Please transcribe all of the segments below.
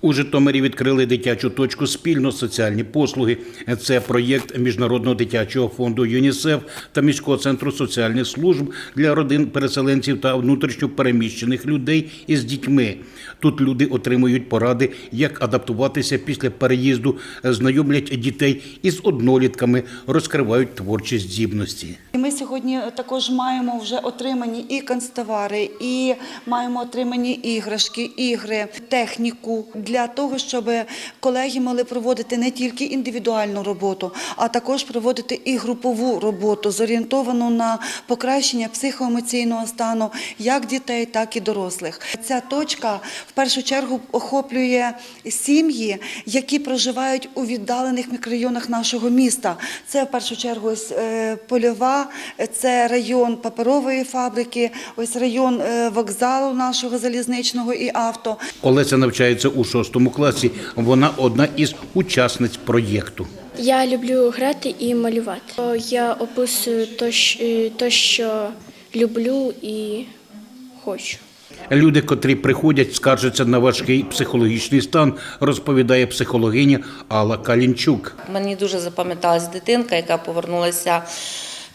У Житомирі відкрили дитячу точку спільно соціальні послуги. Це проєкт міжнародного дитячого фонду ЮНІСЕФ та міського центру соціальних служб для родин переселенців та внутрішньо переміщених людей із дітьми. Тут люди отримують поради, як адаптуватися після переїзду, знайомлять дітей із однолітками, розкривають творчі здібності. Ми сьогодні також маємо вже отримані і канцтовари, і маємо отримані іграшки, ігри, техніку для того, щоб колеги могли проводити не тільки індивідуальну роботу, а також проводити і групову роботу, зорієнтовану на покращення психоемоційного стану як дітей, так і дорослих. Ця точка в першу чергу охоплює сім'ї, які проживають у віддалених мікрорайонах нашого міста. Це в першу чергу е, польова, це район паперової фабрики, ось район е, вокзалу нашого залізничного і авто. Олеся навчається у шостому класі. Вона одна із учасниць проєкту. Я люблю грати і малювати. Я описую е, то, що люблю і хочу. Люди, котрі приходять, скаржаться на важкий психологічний стан, розповідає психологиня Алла Калінчук. Мені дуже запам'яталась дитинка, яка повернулася.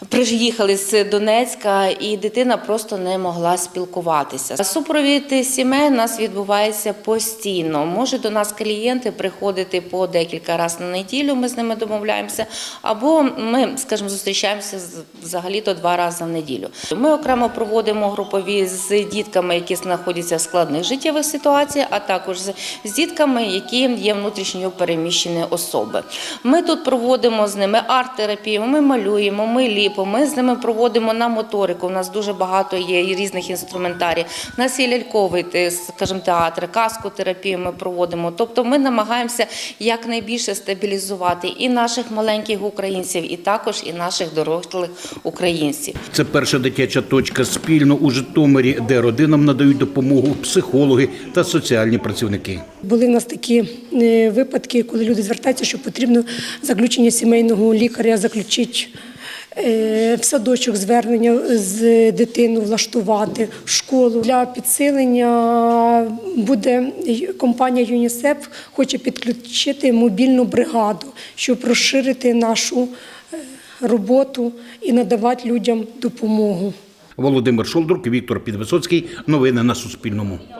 Приїхали з Донецька, і дитина просто не могла спілкуватися. Супровід сімей у нас відбувається постійно. Може до нас клієнти приходити по декілька разів на неділю. Ми з ними домовляємося, або ми, скажімо, зустрічаємося з- взагалі-то два рази в неділю. Ми окремо проводимо групові з дітками, які знаходяться в складних життєвих ситуаціях, а також з, дітками, які є внутрішньо переміщені особи. Ми тут проводимо з ними арт-терапію, ми малюємо, ми ліпимо, ми з ними проводимо на моторику. У нас дуже багато є і різних інструментарій. У нас є ляльковий, скажімо, театр, каскотерапію ми проводимо. Тобто ми намагаємося якнайбільше стабілізувати і наших маленьких українців, і також і наших дорослих українців. Це перша дитяча точка спільно у Житомирі, де родинам надають допомогу психологи та соціальні працівники. Були в нас такі е, випадки, коли люди звертаються, що потрібно заключення сімейного лікаря, заключити е, в садочок звернення з дитину влаштувати в школу. Для підсилення буде компанія ЮНІСЕФ хоче підключити мобільну бригаду, щоб розширити нашу е, роботу і надавати людям допомогу. Володимир Шолдрук, Віктор Підвисоцький. Новини на Суспільному.